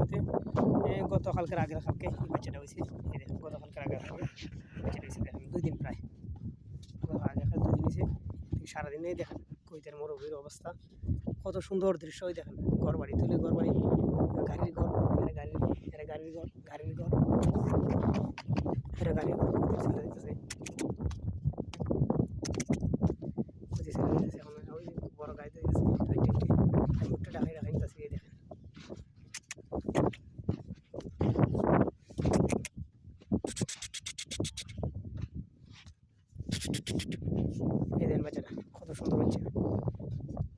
বলতে গতকালকের আগের কালকে এই বাচ্চাটা হয়েছে। গতকালকের আগের কালকে বাচ্চাটা হয়েছে, দেখেন দুই দিন প্রায়। আগে কাল দুই দিন হয়েছে সারাদিনেই দেখেন কৈতের মরুভূমির অবস্থা। কত সুন্দর দৃশ্য ওই দেখেন ঘর বাড়ি তুলে ঘর বাড়ি গাড়ির ঘর, এখানে গাড়ির এখানে গাড়ির ঘর গাড়ির ঘর। এখানে গাড়ির ঘর এখন ওই বড় গাড়িতে দিতেছে টোয়েন্টি টোয়েন্টি এই বাচ্চাটা, কত সুন্দর বাচ্চা।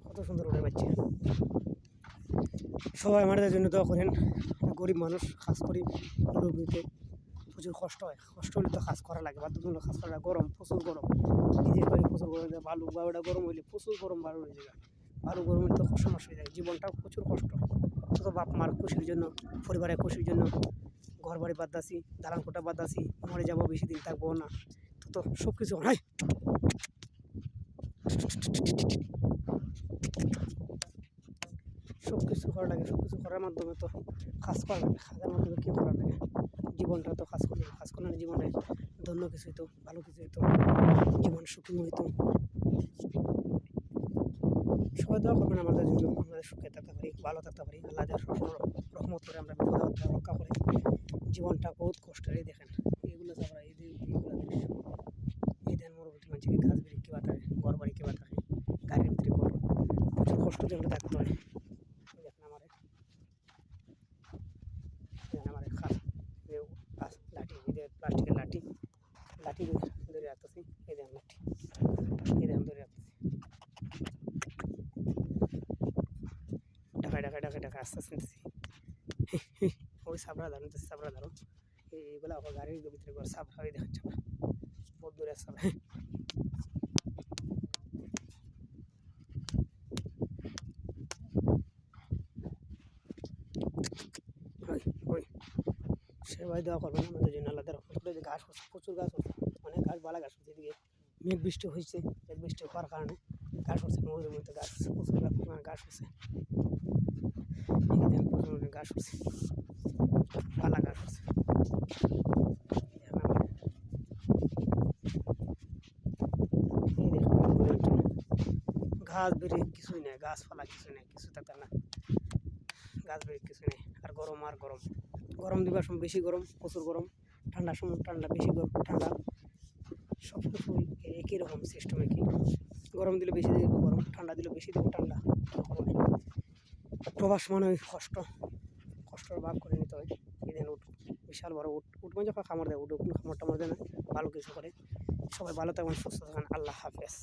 কত সুন্দর ওদের বাচ্চা। সবাই আমাদের জন্য দোয়া করেন, গরিব মানুষ কাজ করি মরুভূমিতে প্রচুর কষ্ট হয়। কষ্ট হলে তো কাজ করা লাগে, বাধ্যতামূলক কাজ করা গরম, প্রচুর গরম। নিজের বাড়ি প্রচুর গরম বালু বালুটা গরম হইলে প্রচুর গরম বালু হয়ে যায় বালু গরম হলে তো সমস্যা হয়ে যায়, জীবনটাও প্রচুর কষ্ট। তো বাপ মার খুশির জন্য, পরিবারের খুশির জন্য ঘর বাড়ি বাদ দাসি দালান কোটা বাদ দাসি, মরে যাব বেশি দিন থাকব না। তো তো সব কিছু হয় সব কিছু করা লাগে সব কিছু করার মাধ্যমে তো কাজ করা লাগে, কাজের মাধ্যমে কী করা লাগে? জীবনটা তো কাজ করলে কাজ করলে জীবনে ধন্য কিছু হইতো, ভালো কিছু হইতো, জীবন সুখী হইতো। সবাই দোয়া করবেন আমাদের জন্য, আমাদের সুখে থাকতে পারি, ভালো থাকতে পারি, আল্লাহ সবসময় রহমত করে আমরা রক্ষা করে। জীবনটা বহুত কষ্টেরই দেখেন, এগুলো তারপরে এই যে এইগুলো দৃশ্য এই মানুষকে গাছ বেরিয়ে কেবা থাকে ঘর বাড়ি কেবা থাকে গাড়ির ভিতরে ঘর। প্রচুর কষ্ট আমরা থাকতে হয়। দেখেন আমার। দেখেন আমার সাবরা ধরুন সাবরা এইগুলো আবার গাড়ির ভিতরে সাবরা দেখেন বহুত দূরে সাবরা ওই ওই সেবাই দেওয়া করবেন আমাদের জন্য করে গাছ হচ্ছে, প্রচুর গাছ হচ্ছে, অনেক গাছ বালা গাছ হচ্ছে এদিকে। মেঘ বৃষ্টি হয়েছে, মেঘ বৃষ্টি হওয়ার কারণে গাছ হচ্ছে মধ্যে গাছ প্রচুর গাছ হচ্ছে। প্রচুর গাছ হচ্ছে, বালা গাছ হচ্ছে। ঘাস বেড়ে কিছুই নেই, গাছপালা কিছু নেই কিছু থাকে না। গাছ বেড়ে কিছু নেই, আর গরম আর গরম। গরম দিবার সময় বেশি গরম, প্রচুর গরম। ঠান্ডার সময় ঠান্ডা, বেশি গরম, ঠান্ডা। সব কিছুই একই রকম সিস্টেম একই। গরম দিলে বেশি দেবো, গরম ঠান্ডা দিলে বেশি দেবো, ঠান্ডা। প্রবাস মানে ওই কষ্ট। কষ্টর ভাগ করে নিতে হয়। এই দিন উঠ। বিশাল বড় উঠ। উঠ মানে যখন খামার দেয়, উঠ কোনো খামার টামার দেয় না। ভালো কিছু করে। সবাই ভালো থাকবেন, সুস্থ থাকেন আল্লাহ হাফেজ।